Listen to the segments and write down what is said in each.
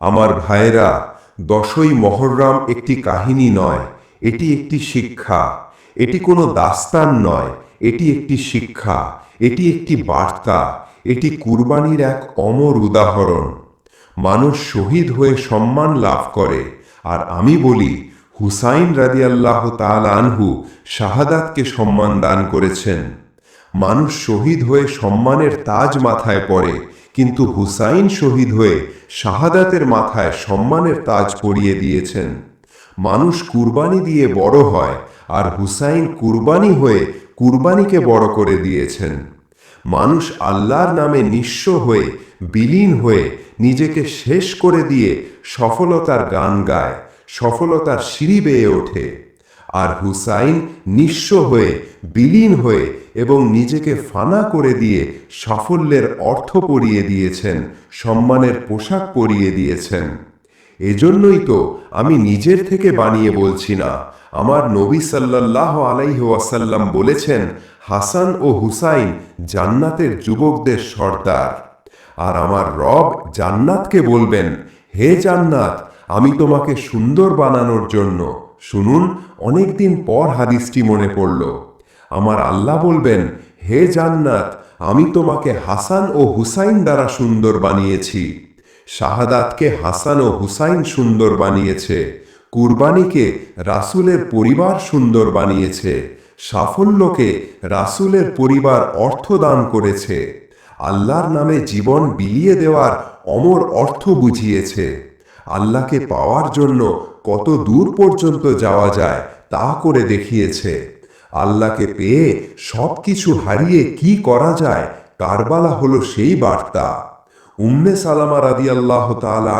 আমার ভাইরা দশই মহরম একটি কাহিনী নয়, এটি একটি শিক্ষা। এটি কোনো দাস্তান নয়, এটি একটি শিক্ষা, এটি একটি বার্তা, এটি কুরবানির এক অমর উদাহরণ। মানুষ শহীদ হয়ে সম্মান লাভ করে, আর আমি বলি, হুসাইন রাদিয়াল্লাহ তাল আনহু শাহাদাতকে সম্মান দান করেছেন। মানুষ শহীদ হয়ে সম্মানের তাজ মাথায় পড়ে কিন্তু হুসাইন শহীদ হয়ে শাহাদাতের মাথায় সম্মানের তাজ পরিয়ে দিয়েছেন। মানুষ কুরবানি দিয়ে বড় হয় আর হুসাইন কুরবানি হয়ে কুরবানিকে বড় করে দিয়েছেন। মানুষ আল্লাহর নামে নিঃস্ব হয়ে, বিলীন হয়ে নিজেকে শেষ করে দিয়ে সফলতার গান গায়, সফলতার সিঁড়ি বেয়ে ওঠে। আর হুসাইন নিঃস্ব হয়ে, বিলীন হয়ে এবং নিজেকে ফানা করে দিয়ে সাফল্যের অর্থ পরিয়ে দিয়েছেন, সম্মানের পোশাক পরিয়ে দিয়েছেন। এজন্যই তো আমি নিজের থেকে বানিয়ে বলছি না। আমার নবী সাল্লাল্লাহ আলাইহি ওয়াসাল্লাম বলেছেন, হাসান ও হুসাইন জান্নাতের যুবকদের সর্দার। আর আমার রব জান্নাতকে বলবেন, হে জান্নাত, আমি তোমাকে সুন্দর বানানোর জন্য শুনুন, অনেকদিন পর হাদিসটি মনে পড়ল। আমার আল্লাহ বলবেন, হে জান্নাত, আমি তোমাকে হাসান ও হুসাইন দ্বারা সুন্দর বানিয়েছি। শাহাদাতকে হাসান ও হুসাইন সুন্দর বানিয়েছে। কুরবানিকে রাসুলের পরিবার সুন্দর বানিয়েছে। সাফল্যকে রাসুলের পরিবার অর্থ দান করেছে। আল্লাহর নামে জীবন বিলিয়ে দেওয়ার অমর অর্থ বুঝিয়েছে। আল্লাহকে পাওয়ার জন্য কত দূর পর্যন্ত যাওয়া যায় তা করে দেখিয়েছে। আল্লাহকে পেয়ে সব কিছু হারিয়ে কি করা যায়, কারবালা হলো সেই বার্তা। উম্মে সালামা রাদি আল্লাহ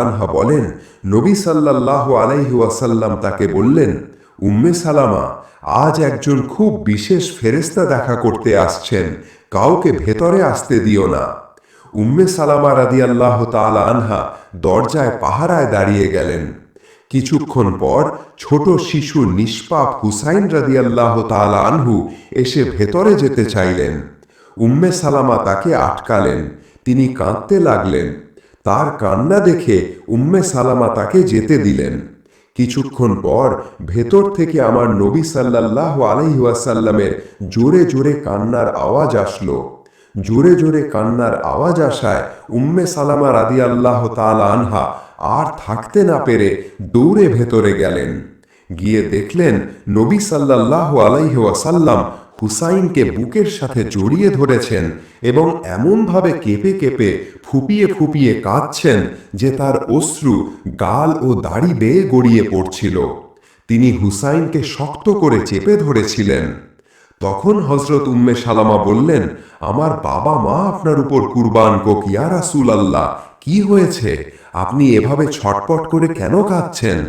আনহা বলেন, নবী সাল্লাহ আলাইহি তাকে বললেন, উম্মে সালামা, আজ একজন খুব বিশেষ ফেরেস্তা দেখা করতে আসছেন, কাউকে ভেতরে আসতে দিও না। উম্মে সালামা রাদি আল্লাহ আনহা দরজায় পাহারায় দাঁড়িয়ে গেলেন। কিছুক্ষণ পর ছোট শিশু নিষ্পাপ হুসাইন রাদি আল্লাহ আনহু এসে ভেতরে যেতে চাইলেন। উম্মে সালামা তাকে আটকালেন, তিনি কাঁদতে লাগলেন। তার কান্না দেখে উম্মে সালামা তাকে যেতে দিলেন। কিছুক্ষণ পর ভেতর থেকে আমার নবী সাল্লাহ আলহিহাসাল্লামের জোরে জোরে কান্নার আওয়াজ আসলো। জোরে জোরে কান্নার আওয়াজ আসায় উম্মে সালামা রাদি আল্লাহ তাল আনহা আর থাকতে না পেরে দৌড়ে ভেতরে গেলেন। গিয়ে দেখলেন নবী সাল্লাহ আলাইহাসাল্লাম হুসাইনকে বুকের সাথে জড়িয়ে ধরেছেন এবং এমনভাবে কেঁপে কেঁপে ফুপিয়ে ফুপিয়ে কাঁদছেন যে তার অশ্রু গাল ও দাড়ি বেয়ে গড়িয়ে পড়ছিল। তিনি হুসাইনকে শক্ত করে চেপে ধরেছিলেন। তখন হজরত উম্মে সালামা বললেন, আমার বাবা মা আপনার উপর কুরবান কোকিয়া রাসুল আল্লাহ কি হয়েছে? আপনি এভাবে ছটপট করে কেন কাঁদছেন?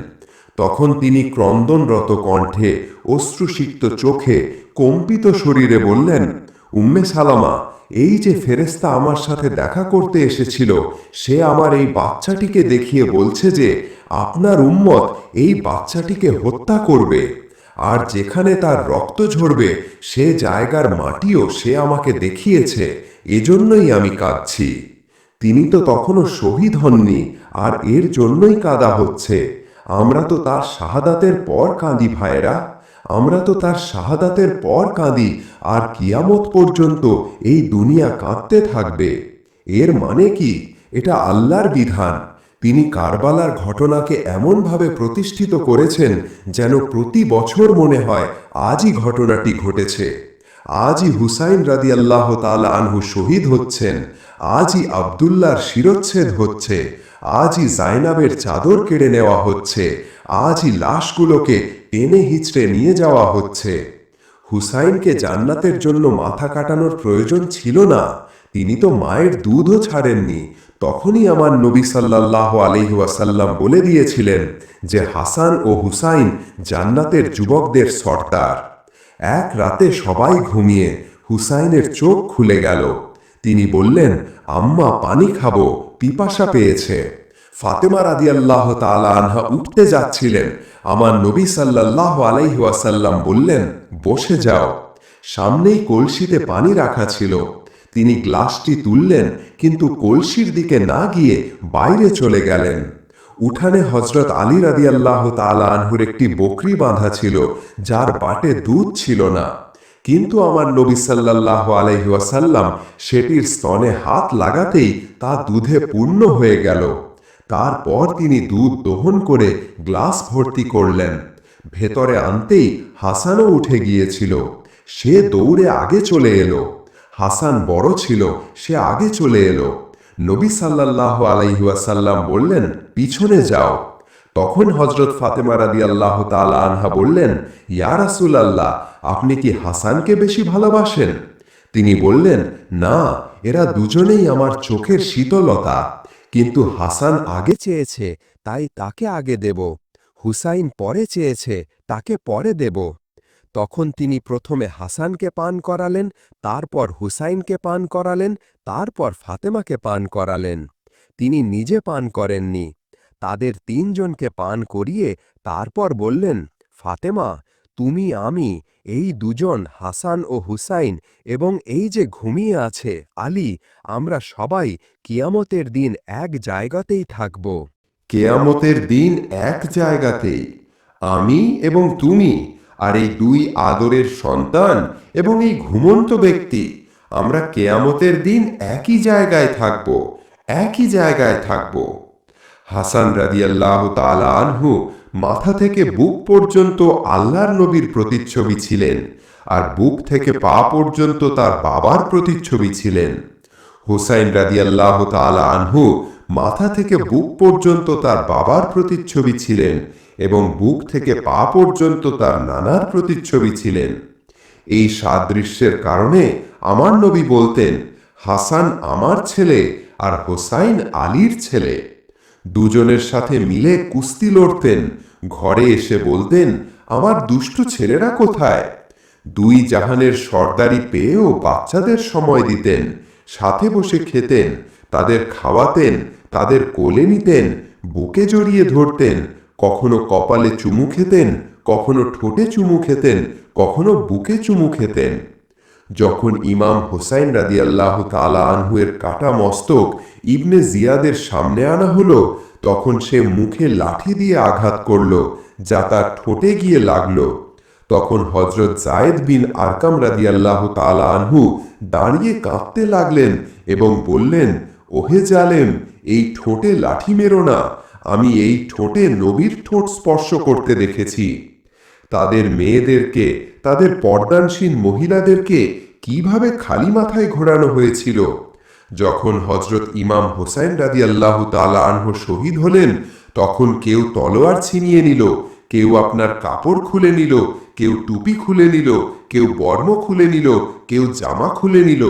তখন তিনি ক্রন্দনরত কণ্ঠে, অশ্রুসিক্ত চোখে, কম্পিত শরীরে বললেন, উম্মে সালামা, এই যে ফেরেস্তা আমার সাথে দেখা করতে এসেছিল, সে আমার এই বাচ্চাটিকে দেখিয়ে বলছে যে, আপনার উম্মত এই বাচ্চাটিকে হত্যা করবে। আর যেখানে তার রক্ত ঝরবে, সে জায়গার মাটিও সে আমাকে দেখিয়েছে। এজন্যই আমি কাঁদছি। তিনি তো তখনও শহীদ হননি আর এর জন্যই কাদা হচ্ছে। আমরা তো তার শাহাদাতের পর কাঁদি ভাইরা আমরা তো তার শাহাদাতের পর কাঁদি আর কিয়ামত পর্যন্ত এই দুনিয়া কাঁদতে থাকবে। এর মানে কি? এটা আল্লাহর বিধান। তিনি কারবালার ঘটনাকে এমনভাবে প্রতিষ্ঠিত করেছেন যেন প্রতি বছর মনে হয় আজই ঘটনাটি ঘটেছে। আজই হুসাইন রাদি আল্লাহ তালা আনহু শহীদ হচ্ছেন। আজই আবদুল্লার শিরচ্ছেদ হচ্ছে, আজই জাইনাবের চাদর কেড়ে নেওয়া হচ্ছে, আজই লাশগুলোকে টেনে হিচড়ে নিয়ে যাওয়া হচ্ছে। হুসাইনকে জান্নাতের জন্য মাথা কাটানোর প্রয়োজন ছিল না, তিনি তো মায়ের দুধও ছাড়েননি। তখনই আমার নবী সাল্লাহ আলহিহাসাল্লাম বলে দিয়েছিলেন যে হাসান ও হুসাইন জান্নাতের যুবকদের সর্দার। এক রাতে সবাই ঘুমিয়ে হুসাইনের চোখ খুলে গেল। তিনি বললেন, আম্মা, পানি খাব। পিপাসা পেয়েছে। ফাতেমা রাদি আল্লাহ আনহা উঠতে যাচ্ছিলেন। আমার নবী সাল্লাহ আলাইহাসাল্লাম বললেন, বসে যাও। সামনেই কলসিতে পানি রাখা ছিল। তিনি গ্লাসটি তুললেন, কিন্তু কলসির দিকে না গিয়ে বাইরে চলে গেলেন। উঠানে হজরত আলী রাদি আল্লাহ তালা আনহুর একটি বকরি বাঁধা ছিল, যার বাটে দুধ ছিল না। কিন্তু আমার নবী সাল্লাহ আলহিহাসাল্লাম সেটির স্তনে হাত লাগাতেই তা দুধে পূর্ণ হয়ে গেল। তারপর তিনি দুধ দহন করে গ্লাস ভর্তি করলেন। ভেতরে আনতেই হাসানও উঠে গিয়েছিল। সে দৌড়ে আগে চলে এলো। হাসান বড় ছিল, সে আগে চলে এলো। নবী সাল্লাহ আলাইহাসাল্লাম বললেন, পিছনে যাও। তখন হজরত ফাতেমা রাদি আল্লাহ আনহা বললেন ইয়া রাসুল আল্লাহ আপনি কি হাসানকে বেশি ভালোবাসেন? তিনি বললেন না এরা দুজনেই আমার চোখের শীতলতা। কিন্তু হাসান আগে চেয়েছে তাই তাকে আগে দেব। হুসাইন পরে চেয়েছে তাকে পরে দেব। তখন তিনি প্রথমে হাসানকে পান করালেন তারপর হুসাইনকে পান করালেন তারপর ফাতেমাকে পান করালেন। তিনি নিজে পান করেননি। তাদের তিনজনকে পান করিয়ে তারপর বললেন, ফাতেমা, তুমি, আমি, এই দুজন হাসান ও হুসাইন এবং এই যে ঘুমিয়ে আছে আলী, আমরা সবাই কিয়ামতের দিন এক জায়গাতেই থাকব। কেয়ামতের দিন এক জায়গাতেই। আমি এবং তুমি, আর এই দুই আদরের সন্তান এবং এই ঘুমন্ত ব্যক্তি, আমরা কেয়ামতের দিন একই জায়গায় থাকব, একই জায়গায় থাকব। হাসান রাদিয়াল্লাহ তালা আনহু মাথা থেকে বুক পর্যন্ত আল্লাহর নবীর প্রতিচ্ছবি ছিলেন আর বুক থেকে পা পর্যন্ত তার বাবার প্রতিচ্ছবি ছিলেন। হুসাইন রাদিয়াল্লাহ তালা আনহু মাথা থেকে বুক পর্যন্ত তার বাবার প্রতিচ্ছবি ছিলেন এবং বুক থেকে পা পর্যন্ত তার নানার প্রতিচ্ছবি ছিলেন। এই সাদৃশ্যের কারণে আমার নবী বলতেন, হাসান আমার ছেলে আর হোসাইন আলীর ছেলে। দুজনের সাথে মিলে কুস্তি লড়তেন। ঘরে এসে বলতেন, আমার দুষ্টু ছেলেরা কোথায়? দুই জাহানের সর্দারি পেয়েও বাচ্চাদের সময় দিতেন, সাথে বসে খেতেন, তাদের খাওয়াতেন, তাদের কোলে নিতেন, বুকে জড়িয়ে ধরতেন, কখনো কপালে চুমু খেতেন, কখনো ঠোঁটে চুমু খেতেন, কখনো বুকে চুমু খেতেন। যখন ইমাম হোসাইন রাদি আল্লাহ তালা আনহুয়ের কাটা মস্তক ইবনে জিয়াদের সামনে আনা হলো, তখন সে মুখে লাঠি দিয়ে আঘাত করল, যা তার ঠোঁটে গিয়ে লাগল। তখন হজরত জায়েদ বিন আরকাম রাদি আল্লাহ তালা আনহু দাঁড়িয়ে কাঁপতে লাগলেন এবং বললেন, ওহে জালেম, এই ঠোঁটে লাঠি মেরো না। আমি এই ঠোঁটে নবীর ঠোঁট স্পর্শ করতে দেখেছি। তাদের মেয়েদেরকে, তাদের পর্দানসীন মহিলাদেরকে কীভাবে খালি মাথায় ঘোরানো হয়েছিল? যখন হজরত ইমাম হোসাইন রাদি আল্লাহ তালা আনহ শহীদ হলেন, তখন কেউ তলোয়ার ছিনিয়ে নিল, কেউ আপনার কাপড় খুলে নিল, কেউ টুপি খুলে নিল, কেউ বর্ম খুলে নিল, কেউ জামা খুলে নিল।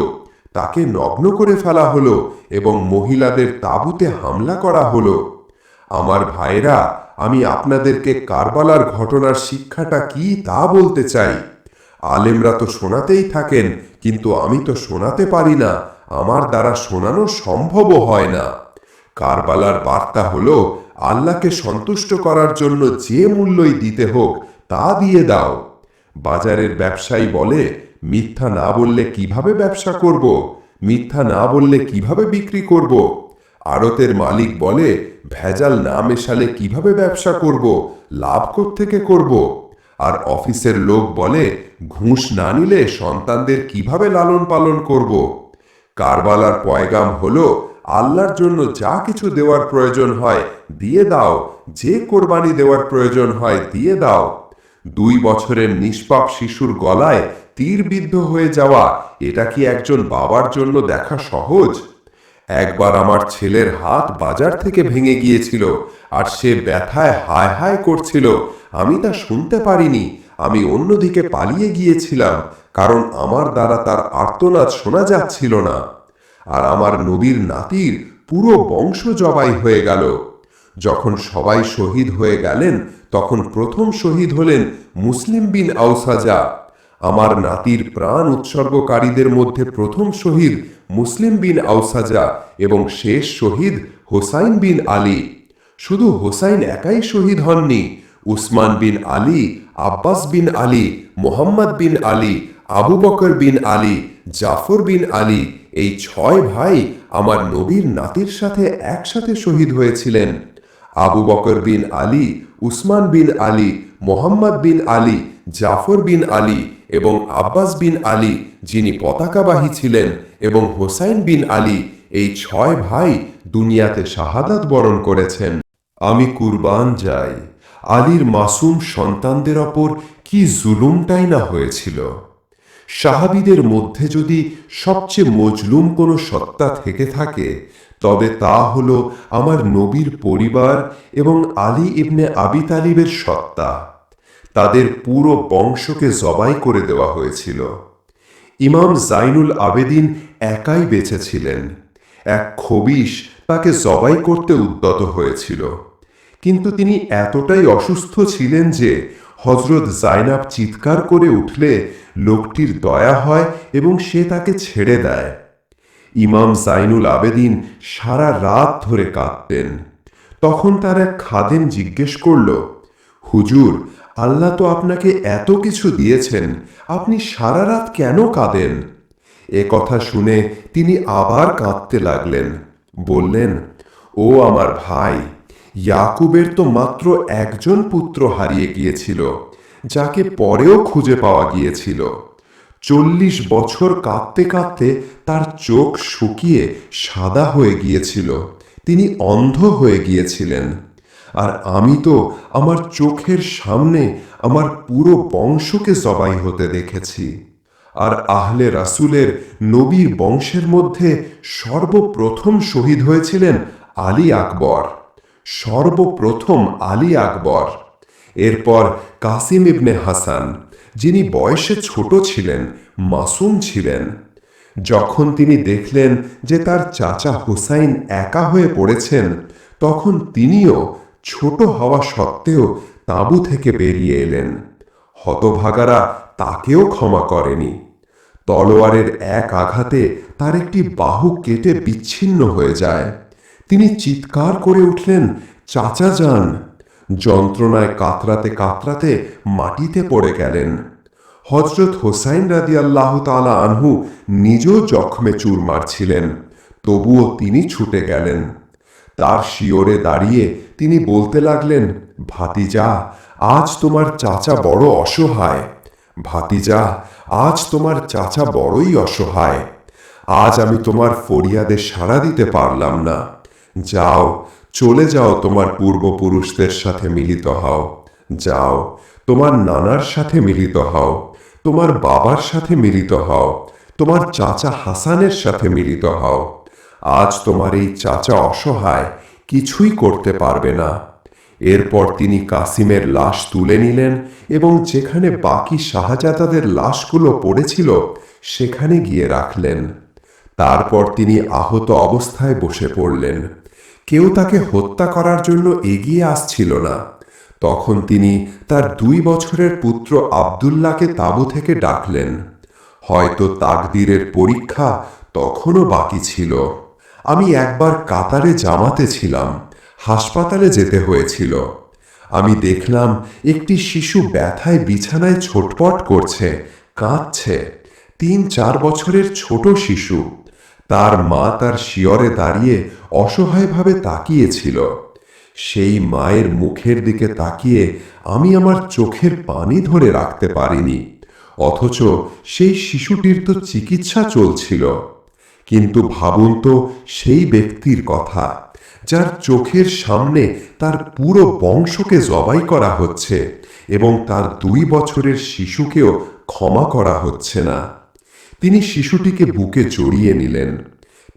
তাকে নগ্ন করে ফেলা হলো এবং মহিলাদের তাঁবুতে হামলা করা হলো। আমার ভাইরা আমি আপনাদেরকে কারবালার ঘটনার শিক্ষাটা কি তা বলতে চাই। আলেমরা তো শোনাতেই থাকেন, কিন্তু আমি তো শোনাতে পারি না। আমার দ্বারা শোনানো সম্ভবও হয় না। কারবালার বার্তা হলো, আল্লাহকে সন্তুষ্ট করার জন্য যে মূল্যই দিতে হোক, তা দিয়ে দাও। বাজারের ব্যবসায়ী বলে, মিথ্যা না বললে কীভাবে ব্যবসা করব? মিথ্যা না বললে কীভাবে বিক্রি করব? আড়তের মালিক বলে, ভেজাল না মেশালে কীভাবে ব্যবসা করব? লাভ থেকে করব? আর অফিসের লোক বলে, ঘুষ না নিলে সন্তানদের কীভাবে লালন পালন করব? কারবালার পয়গাম হলো, আল্লাহর জন্য যা কিছু দেওয়ার প্রয়োজন হয়, দিয়ে দাও। যে কোরবানি দেওয়ার প্রয়োজন হয়, দিয়ে দাও। দুই বছরের নিষ্পাপ শিশুর গলায় তীরবিদ্ধ হয়ে যাওয়া, এটা কি একজন বাবার জন্য দেখা সহজ? একবার আমার ছেলের হাত বাজার থেকে ভেঙে গিয়েছিল আর সে ব্যথায় হায় হায় করছিল। আমি তা শুনতে পারিনি। আমি অন্যদিকে পালিয়ে গিয়েছিলাম, কারণ আমার দ্বারা তার আর্তনাদ শোনা যাচ্ছিল না। আর আমার নবীর নাতির পুরো বংশ জবাই হয়ে গেল। যখন সবাই শহীদ হয়ে গেলেন, তখন প্রথম শহীদ হলেন মুসলিম বিন আউসাজা। আমার নাতির প্রাণ উৎসর্গকারীদের মধ্যে প্রথম শহীদ মুসলিম বিন আউসাজা এবং শেষ শহীদ হোসাইন বিন আলী। শুধু হোসাইন একাই শহীদ হননি, উসমান বিন আলী, আব্বাস বিন আলী, মোহাম্মদ বিন আলী, আবু বকর বিন আলী, জাফর বিন আলী এই ছয় ভাই আমার নবীর নাতির সাথে একসাথে শহীদ হয়েছিলেন। আবু বকর বিন আলী, উসমান বিন আলী, মোহাম্মদ বিন আলী, জাফর বিন আলী এবং আব্বাস বিন আলী, যিনি পতাকাবাহী ছিলেন, এবং হোসাইন বিন আলী এই ছয় ভাই দুনিয়াতে শাহাদাত বরণ করেছেন। আমি কুরবান যাই, আলীর মাসুম সন্তানদের ওপর কি জুলুমটাই না হয়েছিল? সাহাবিদের মধ্যে যদি সবচেয়ে মজলুম কোনো সত্তা থেকে থাকে, তবে তা হলো আমার নবীর পরিবার এবং আলী ইবনে আবি তালিবের সত্তা। তাদের পুরো বংশকে জবাই করে দেওয়া হয়েছিল। ইমাম জাইনুল আবেদিন একাই বেঁচে ছিলেন। এক খবিশ তাকে জবাই করতে উদ্যত হয়েছিল। কিন্তু তিনি এতটাই অসুস্থ ছিলেন যে হজরত জাইনাব চিৎকার করে উঠলে লোকটির দয়া হয় এবং সে তাকে ছেড়ে দেয়। ইমাম জাইনুল আবেদিন সারা রাত ধরে কাঁদতেন। তখন তার এক খাদেম জিজ্ঞেস করল, হুজুর আল্লাহ তো আপনাকে এত কিছু দিয়েছেন। আপনি সারা রাত কেন কাঁদেন? এ কথা শুনে তিনি আবার কাঁদতে লাগলেন। বললেন, ও আমার ভাই, ইয়াকুবের তো মাত্র একজন পুত্র হারিয়ে গিয়েছিল, যাকে পরেও খুঁজে পাওয়া গিয়েছিল। চল্লিশ বছর কাঁদতে কাঁদতে তার চোখ শুকিয়ে সাদা হয়ে গিয়েছিল। তিনি অন্ধ হয়ে গিয়েছিলেন। আর আমি তো আমার চোখের সামনে আমার পুরো বংশকে জবাই হতে দেখেছি। আর আহলে রাসুলের নবীর বংশের মধ্যে সর্বপ্রথম শহীদ হয়েছিলেন আলী আকবর। সর্বপ্রথম আলী আকবর। এরপর কাসিম ইবনে হাসান, যিনি বয়সে ছোট ছিলেন, মাসুম ছিলেন। যখন তিনি দেখলেন যে তার চাচা হুসাইন একা হয়ে পড়েছেন, তখন তিনিও ছোট হওয়া সত্ত্বেও তাঁবু থেকে বেরিয়ে এলেন। হতভাগারা তাকেও ক্ষমা করেনি। তলোয়ারের এক আঘাতে তার একটি বাহু কেটে বিচ্ছিন্ন হয়ে যায়। তিনি চিৎকার করে উঠলেন, চাচা যান। যন্ত্রণায় কাতরাতে কাতরাতে মাটিতে পড়ে গেলেন। হজরত হোসাইন রাদি আল্লাহ তালা আনহু নিজেও জখমে চুর মারছিলেন তবুও তিনি ছুটে গেলেন। তার শিওরে দাঁড়িয়ে তিনি বলতে লাগলেন, ভাতিজা, আজ তোমার চাচা বড় অসহায়। ভাতিজা, আজ তোমার চাচা বড়ই অসহায়। আজ আমি তোমার ফরিয়াদে সাড়া দিতে পারলাম না। যাও, চলে যাও তোমার পূর্বপুরুষদের সাথে মিলিত হও। যাও, তোমার নানার সাথে মিলিত হও। তোমার বাবার সাথে মিলিত হও। তোমার চাচা হাসানের সাথে মিলিত হও। আজ তোমার এই চাচা অসহায়, কিছুই করতে পারবে না। এরপর তিনি কাসিমের লাশ তুলে নিলেন এবং যেখানে বাকি শাহজাদাদের লাশগুলো পড়েছিল, সেখানে গিয়ে রাখলেন। তারপর তিনি আহত অবস্থায় বসে পড়লেন। কেউ তাকে হত্যা করার জন্য এগিয়ে আসছিল না। তখন তিনি তার দুই বছরের পুত্র আবদুল্লাহকে তাঁবু থেকে ডাকলেন। হয়তো তাকদীরের পরীক্ষা তখনও বাকি ছিল। আমি একবার কাতারে জামাতে ছিলাম, হাসপাতালে যেতে হয়েছিল। আমি দেখলাম একটি শিশু ব্যথায় বিছানায় ছোটপট করছে, কাঁদছে। তিন চার বছরের ছোট শিশু। তার মা তার শিয়রে দাঁড়িয়ে অসহায়ভাবে তাকিয়েছিল। সেই মায়ের মুখের দিকে তাকিয়ে আমি আমার চোখের পানি ধরে রাখতে পারিনি, অথচ সেই শিশুটির তো চিকিৎসা চলছিল। কিন্তু ভাবুন তো সেই ব্যক্তির কথা। যার চোখের সামনে তার পুরো বংশকে জবাই করা হচ্ছে এবং তার দুই বছরের শিশুকেও ক্ষমা করা হচ্ছে না। তিনি শিশুটিকে বুকে জড়িয়ে নিলেন।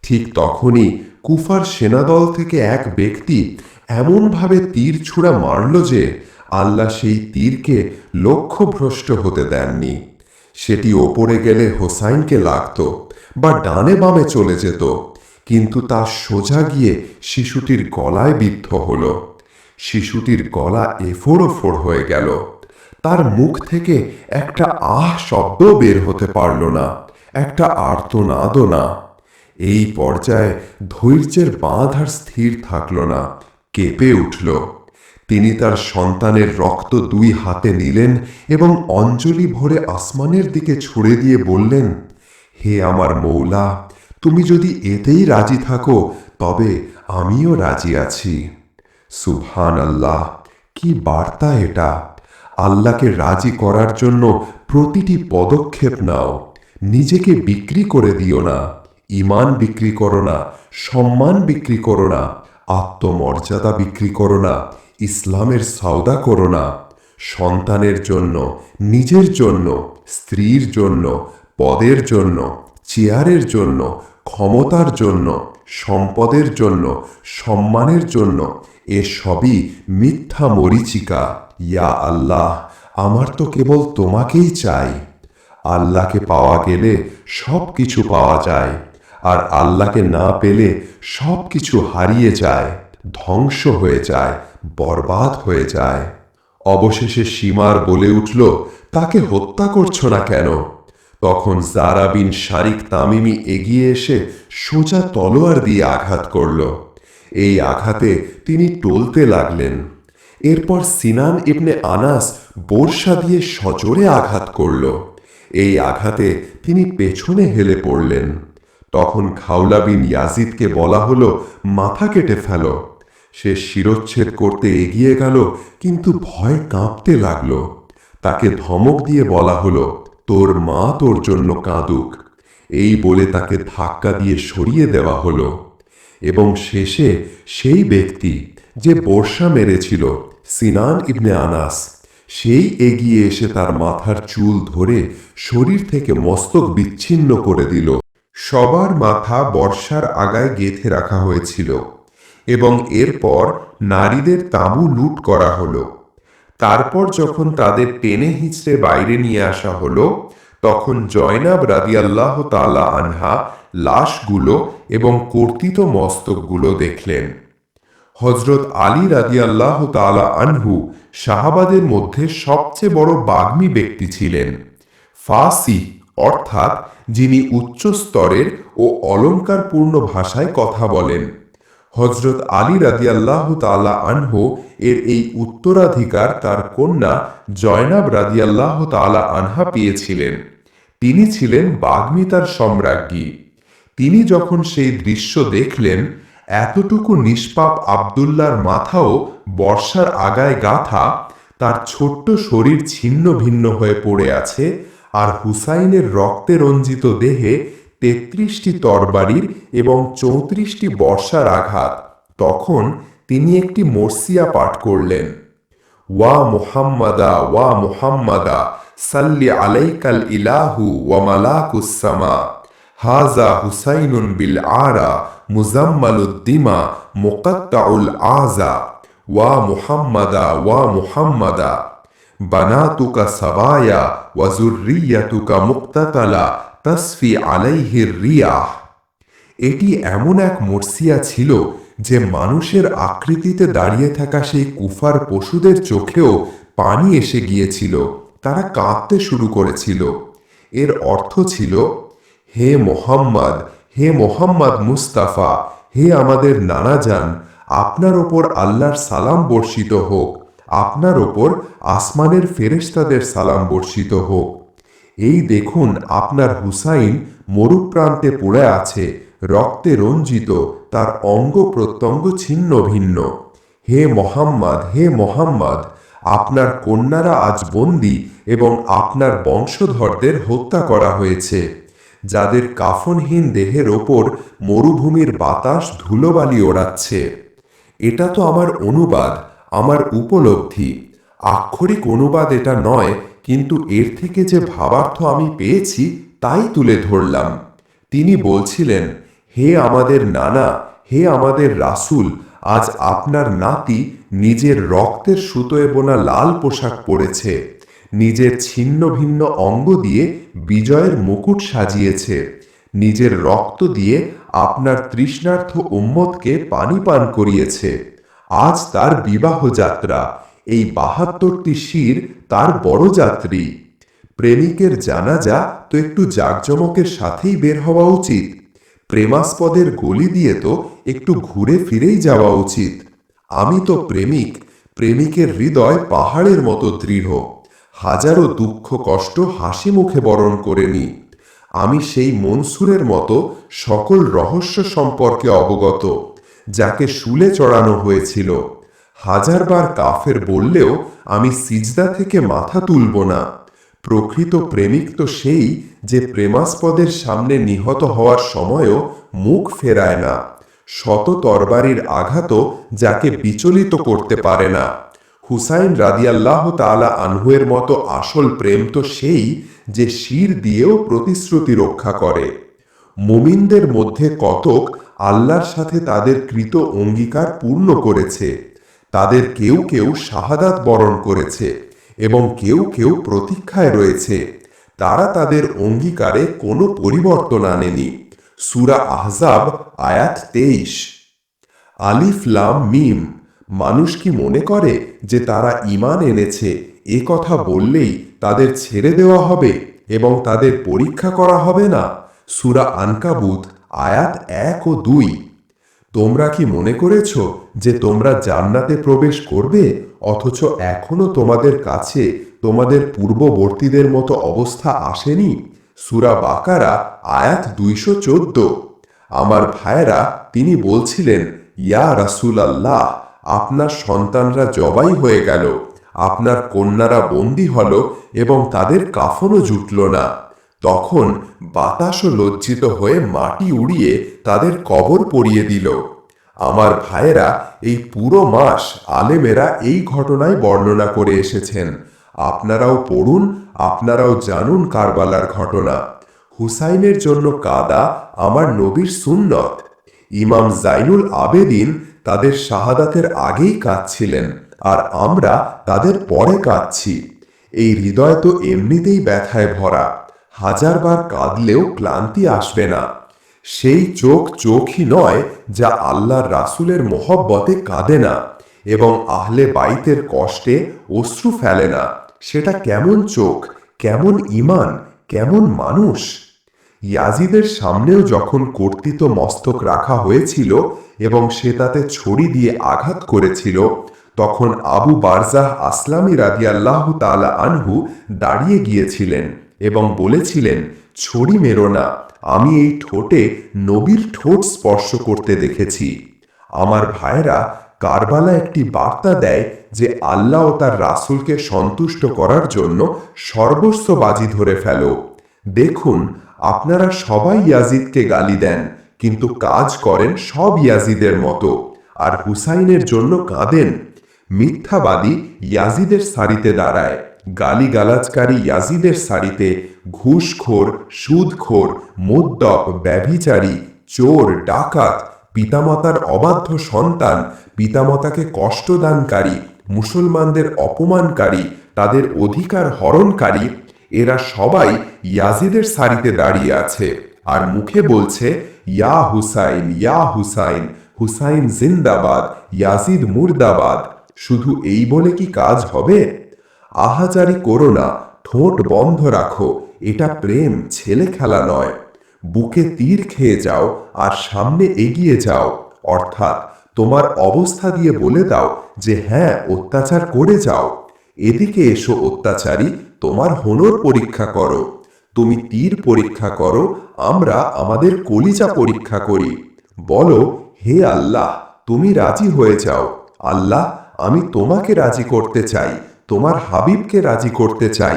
ঠিক তখনই কুফার সেনাদল থেকে এক ব্যক্তি এমনভাবে তীর ছুঁড়া মারল যে আল্লাহ সেই তীরকে লক্ষ্যভ্রষ্ট হতে দেননি। সেটি ওপরে গেলে হোসাইনকে লাগত। বা ডানে বামে চলে যেত। কিন্তু তা সোজা গিয়ে শিশুটির গলায় বিদ্ধ হল। শিশুটির গলা এফোড় ওফোড় হয়ে গেল। তার মুখ থেকে একটা আহ শব্দ বের হতে পারল না একটা আর্তনাদও না। এই পর্যায়ে ধৈর্যের বাঁধ আর স্থির থাকল না কেঁপে উঠল। তিনি তার সন্তানের রক্ত দুই হাতে নিলেন এবং অঞ্জলি ভরে আসমানের দিকে ছুড়ে দিয়ে বললেন হে আমার মৌলা, তুমি যদি এতেই রাজি থাকো, তবে আমিও রাজি আছি। সুবহান আল্লাহ কি বার্তা এটা! আল্লাহকে রাজি করার জন্য প্রতিটি পদক্ষেপ নাও, নিজেকে বিক্রি করে দিও না ইমান বিক্রি করো না, সম্মান বিক্রি করো না, আত্মমর্যাদা বিক্রি করো না, ইসলামের সওদা করো না, সন্তানের জন্য, নিজের জন্য, স্ত্রীর জন্য পদের জন্য, চেয়ারের জন্য, ক্ষমতার জন্য, সম্পদের জন্য, সম্মানের জন্য, এ সবই মিথ্যা মরিচিকা। ইয়া আল্লাহ, আমার তো কেবল তোমাকেই চাই। আল্লাহকে পাওয়া গেলে সব কিছু পাওয়া যায়, আর আল্লাহকে না পেলে সব কিছু হারিয়ে যায়, ধ্বংস হয়ে যায়, বরবাদ হয়ে যায়। অবশেষে সীমার বলে উঠল, তাকে হত্যা করছ না কেন? তখন জারা বিন শারিক তামিমি এগিয়ে এসে সোজা তলোয়ার দিয়ে আঘাত করল। এই আঘাতে তিনি টলতে লাগলেন। এরপর সিনান ইবনে আনাস বর্ষা দিয়ে সজোরে আঘাত করল। এই আঘাতে তিনি পেছনে হেলে পড়লেন। তখন খাউলা বিন ইয়াজিদকে বলা হলো, মাথা কেটে ফেল। সে শিরচ্ছেদ করতে এগিয়ে গেল, কিন্তু ভয় কাঁপতে লাগল। তাকে ধমক দিয়ে বলা হলো তোর মা তোর জন্য কাঁদুক। এই বলে তাকে ধাক্কা দিয়ে সরিয়ে দেওয়া হলো। এবং শেষে সেই ব্যক্তি যে বর্ষা মেরেছিল, সিনান ইবনে আনাস, সেই এগিয়ে এসে তার মাথার চুল ধরে শরীর থেকে মস্তক বিচ্ছিন্ন করে দিল। সবার মাথা বর্ষার আগায় গেথে রাখা হয়েছিল এবং এরপর নারীদের তাঁবু লুট করা হলো। তারপর যখন তাদের টেনে হিচড়ে বাইরে নিয়ে আসা হলো, তখন জয়নাব রাদিয়াল্লাহ তালা আনহা লাশগুলো এবং কর্তিত মস্তকগুলো দেখলেন। হজরত আলী রাদিয়াল্লাহ তালা আনহু শাহাবাদের মধ্যে সবচেয়ে বড় বাগ্মী ব্যক্তি ছিলেন। ফাসি, অর্থাৎ যিনি উচ্চ স্তরের ও অলঙ্কারপূর্ণ ভাষায় কথা বলেন। হজরত আলী রাদিয়াল্লাহ তালা আনহু এর এই উত্তরাধিকার তার কন্যা জয়নাব রাদিয়াল্লাহ তালা আনহা পেয়েছিলেন। তিনি ছিলেন বাগ্মিতার সম্রাজ্ঞী। তিনি যখন সেই দৃশ্য দেখলেন, এতটুকু নিষ্পাপ আবদুল্লার মাথাও বর্ষার আগায় গাথা, তার ছোট্ট শরীর ছিন্ন ভিন্ন হয়ে পড়ে আছে আর হুসাইনের রক্তে রঞ্জিত দেহে তেত্রিশটি তরবারির এবং চৌত্রিশটি বর্ষার আঘাত। তখন তিনি একটি মর্সিয়া পাঠ করলেন। ওয়া মুহাম্মাদা ওয়া মুহাম্মাদা, সাল্লি আলাইকাল ইলাহু ওয়া মালাকুসামা হাজা হুসাইনুন বিল আরা, মুজাম্মালুদ্দিমা, মুকাত্তাউল আজা ওয়া মুহাম্মাদা ওয়া মুহাম্মাদা। বানাতুকা সাবায়া ওয়া যুররিয়াতুকা মুক্তাতালা, তসফি আলাইহির রিয়াহ। এটি এমন এক মর্সিয়া ছিল যে মানুষের আকৃতিতে দাঁড়িয়ে থাকা সেই কুফার পশুদের চোখেও পানি এসে গিয়েছিল, তারা কাঁদতে শুরু করেছিল। এর অর্থ ছিল, হে মোহাম্মদ হে মোহাম্মদ মুস্তাফা, হে আমাদের নানাজান, আপনার ওপর আল্লাহর সালাম বর্ষিত হোক, আপনার ওপর আসমানের ফেরেশতাদের সালাম বর্ষিত হোক। এই দেখুন, আপনার হুসাইন মরুপ্রান্তে পড়ে আছে রক্তে রঞ্জিত, তার অঙ্গ প্রত্যঙ্গ ছিন্ন ভিন্ন। হে মোহাম্মদ হে মোহাম্মদ, আপনার কন্যারা আজ বন্দী এবং আপনার বংশধরদের হত্যা করা হয়েছে। যাদের কাফনহীন দেহের ওপর মরুভূমির বাতাস ধুলোবালি ওড়াচ্ছে। এটা তো আমার অনুবাদ, আমার উপলব্ধি। আক্ষরিক অনুবাদ এটা নয়, কিন্তু এর থেকে যে ভাবার্থ আমি পেয়েছি, তাই তুলে ধরলাম। তিনি বলছিলেন হে আমাদের নানা, হে আমাদের রাসূল, আজ আপনার নাতি নিজের রক্তের সুতোয় বোনা লাল পোশাক পরেছে, নিজের ছিন্ন ভিন্ন অঙ্গ দিয়ে বিজয়ের মুকুট সাজিয়েছে, নিজের রক্ত দিয়ে আপনার তৃষ্ণার্থ উম্মতকে পানি পান করিয়েছে, আজ তার বিবাহ যাত্রা, এই বাহাত্তরটি শির তার বড় যাত্রী। প্রেমিকের জানাজা তো একটু জাঁকজমকের সাথেই বের হওয়া উচিত। প্রেমাস্পদের গলি দিয়ে তো একটু ঘুরে ফিরেই যাওয়া উচিত। আমি তো প্রেমিক, প্রেমিকের হৃদয় পাহাড়ের মতো দৃঢ়। হাজারো দুঃখ কষ্ট হাসি মুখে বরণ করে নি। আমি সেই মনসুরের মতো সকল রহস্য সম্পর্কে অবগত, যাকে শুলে চড়ানো হয়েছিল। হাজারবার কাফের বললেও আমি সিজদা থেকে মাথা তুলব না। প্রকৃত প্রেমিক তো সেই যে প্রেমাস্পদের সামনে নিহত হওয়ার সময়ও মুখ ফেরায় না। শত তরবারির আঘাতও যাকে বিচলিত করতে পারে না। হুসাইন রাদিয়াল্লাহ তালা আনহুয়ের মতো আসল প্রেম তো সেই যে শির দিয়েও প্রতিশ্রুতি রক্ষা করে। মুমিনদের মধ্যে কতক আল্লাহর সাথে তাদের কৃত অঙ্গীকার পূর্ণ করেছে। তাদের কেউ কেউ শাহাদাত বরণ করেছে। এবং কেউ কেউ প্রতীক্ষায় রয়েছে। তারা তাদের অঙ্গীকারে কোনো পরিবর্তন আনেনি। সুরা আহজাব, আয়াত তেইশ। আলিফ, লাম, মিম। মানুষ কি মনে করে যে তারা ঈমান এনেছে? এ কথা বললেই তাদের ছেড়ে দেওয়া হবে এবং তাদের পরীক্ষা করা হবে না। সুরা আনকাবুত, আয়াত এক ও দুই। তোমরা কি মনে করেছ যে তোমরা জান্নাতে প্রবেশ করবে? অথচ এখনও তোমাদের কাছে তোমাদের পূর্ববর্তীদের মতো অবস্থা আসেনি। সুরা বাকারা, আয়াত দুইশো চোদ্দ। আমার ভাইয়েরা, তিনি বলছিলেন, ইয়া রাসুল আল্লাহ আপনার সন্তানরা জবাই হয়ে গেল। আপনার কন্যারা বন্দী হল এবং তাদের কাফনও জুটল না। তখন বাতাসও লজ্জিত হয়ে মাটি উড়িয়ে তাদের কবর পরিয়ে দিল। আমার ভাইয়েরা এই পুরো মাস আলেমেরা এই ঘটনায় বর্ণনা করে এসেছেন। আপনারাও পড়ুন, আপনারাও জানুন কারবালার ঘটনা। হুসাইনের জন্য কাদা আমার নবীর সুন্নত। ইমাম জাইনুল আবেদিন তাদের শাহাদাতের আগেই কাঁদছিলেন আর আমরা তাদের পরে কাঁদছি। এই হৃদয় তো এমনিতেই ব্যথায় ভরা। হাজারবার কাঁদলেও ক্লান্তি আসবে না। সেই চোখ চোখই নয় যা আল্লাহর রাসুলের মোহব্বতে কাঁদে না এবং আহলে বাইতের কষ্টে অশ্রু ফেলে না। সেটা কেমন চোখ, কেমন ইমান কেমন মানুষ? ইয়াজিদের সামনেও যখন কর্তৃত মস্তক রাখা হয়েছিল এবং সে তাতে ছড়ি দিয়ে আঘাত করেছিল, তখন আবু বারজাহ আসলামী রাদিয়াল্লাহু তালা আনহু দাঁড়িয়ে গিয়েছিলেন। এবং বলেছিলেন ছড়ি মেরো না, আমি এই ঠোঁটে নবীর ঠোঁট স্পর্শ করতে দেখেছি। আমার ভাইরা কারবালা একটি বার্তা দেয় যে আল্লাহ ও তার রাসুলকে সন্তুষ্ট করার জন্য সর্বস্ব বাজি ধরে ফেলো। দেখুন, আপনারা সবাই ইয়াজিদকে গালি দেন, কিন্তু কাজ করেন সব ইয়াজিদের মতো, আর হুসাইনের জন্য কাঁদেন। মিথ্যাবাদী ইয়াজিদের সারিতে দাঁড়ায়। গালিগালাজকারী ইয়াজিদের সারিতে ঘুষখোর সুদখোর মোদ্দক ব্যভিচারী চোর ডাকাত পিতামাতার অবাধ্য সন্তান পিতামাতাকে কষ্টদানকারী মুসলমানদের অপমানকারী তাদের অধিকার হরণকারী এরা সবাই ইয়াজিদের সারিতে দাঁড়িয়ে আছে। আর মুখে বলছে ইয়া হুসাইন ইয়া হুসাইন হুসাইন জিন্দাবাদ ইয়াজিদ মুর্দাবাদ। শুধু এই বলে কি কাজ হবে? আহাজারি করো না, ঠোঁট বন্ধ রাখো, এটা প্রেম, ছেলে খেলা নয়। বুকে তীর খেয়ে যাও আর সামনে এগিয়ে যাও। অর্থাৎ তোমার অবস্থা দিয়ে বলে দাও যে হ্যাঁ অত্যাচার করে যাও। এদিকে এসো অত্যাচারী, তোমার হনর পরীক্ষা করো। তুমি তীর পরীক্ষা করো, আমরা আমাদের কলিজা পরীক্ষা করি। বলো, হে আল্লাহ, তুমি রাজি হয়ে যাও। আল্লাহ, আমি তোমাকে রাজি করতে চাই। তোমার হাবিবকে রাজি করতে চাই।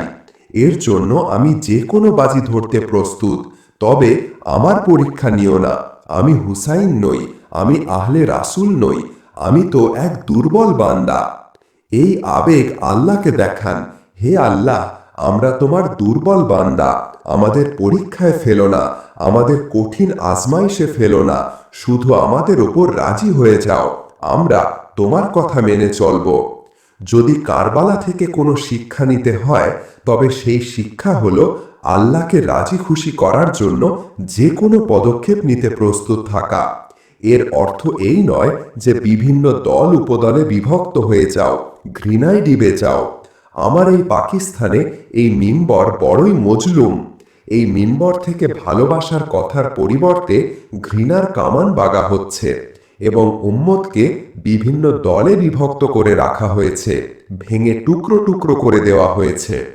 এর জন্য আমি যে কোনো বাজি ধরতে প্রস্তুত। তবে আমার পরীক্ষা নিও না। আমি হুসাইন নই, আমি আহলে রাসুল নই, আমি তো এক দুর্বল বান্দা। এই আবেগ আল্লাহকে দেখান। হে আল্লাহ, আমরা তোমার দুর্বল বান্দা। আমাদের পরীক্ষায় ফেলো না, আমাদের কঠিন আজমাইশে ফেলো না। শুধু আমাদের ওপর রাজি হয়ে যাও। আমরা তোমার কথা মেনে চলব। যদি কারবালা থেকে কোনো শিক্ষা নিতে হয়, তবে সেই শিক্ষা হলো আল্লাহকে রাজি খুশি করার জন্য যে কোনো পদক্ষেপ নিতে প্রস্তুত থাকা। এর অর্থ এই নয় যে বিভিন্ন দল উপদলে বিভক্ত হয়ে যাও, ঘৃণায় ডিবে যাও। আমার এই পাকিস্তানে এই মিম্বর বড়ই মজলুম। এই মিম্বর থেকে ভালোবাসার কথার পরিবর্তে ঘৃণার কামান বাগা হচ্ছে। এবং উম্মতকে বিভিন্ন দলে বিভক্ত করে রাখা হয়েছে, ভেঙে টুকরো টুকরো করে দেওয়া হয়েছে।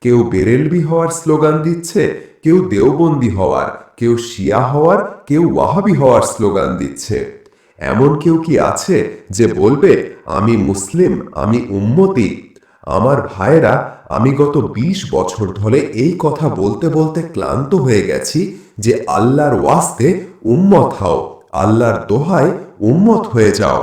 কেউ বেরেলবি হওয়ার স্লোগান দিচ্ছে, কেউ দেওবন্দি হওয়ার, কেউ শিয়া হওয়ার, কেউ ওয়াহাবি হওয়ার স্লোগান দিচ্ছে। এমন কেউ কি আছে যে বলবে, আমি মুসলিম, আমি উম্মতি, আমার ভাইরা আমি গত ২০ বছর ধরে এই কথা বলতে বলতে ক্লান্ত হয়ে গেছি যে আল্লাহর ওয়াস্তে উম্মত হও। আল্লাহর দোহায় উম্মত হয়ে যাও।